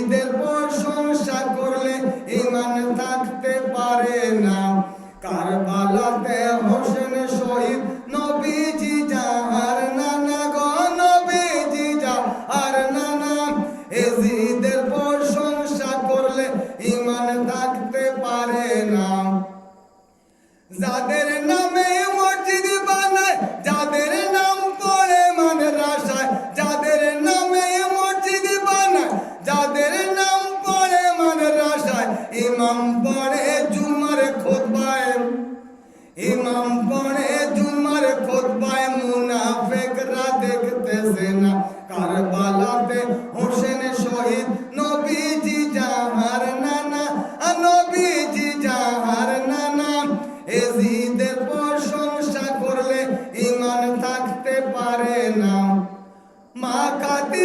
নবীদের প্রশংসা করলে ইমান থাকতে পারে না। কারবালাতে হোসেন শহীদ, নবীজি নানা গ নবীজি নানা এজিদের প্রশংসা করলে ইমান থাকতে পারে না। যাদের না ইমাম পড়ে জুমার খোদবায় ইমাম পড়ে জুমার খোদবায় মুনাফেকরা দেখতেছে না। কারবালাতে হোসেন শহীদ, নবীজি নানা নবীজি নানা। এজিদের প্রশংসা করলে ইমান থাকতে পারে না। মা কাতি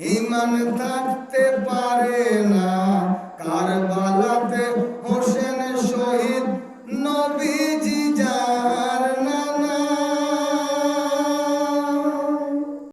ইমান থাকতে পারে না।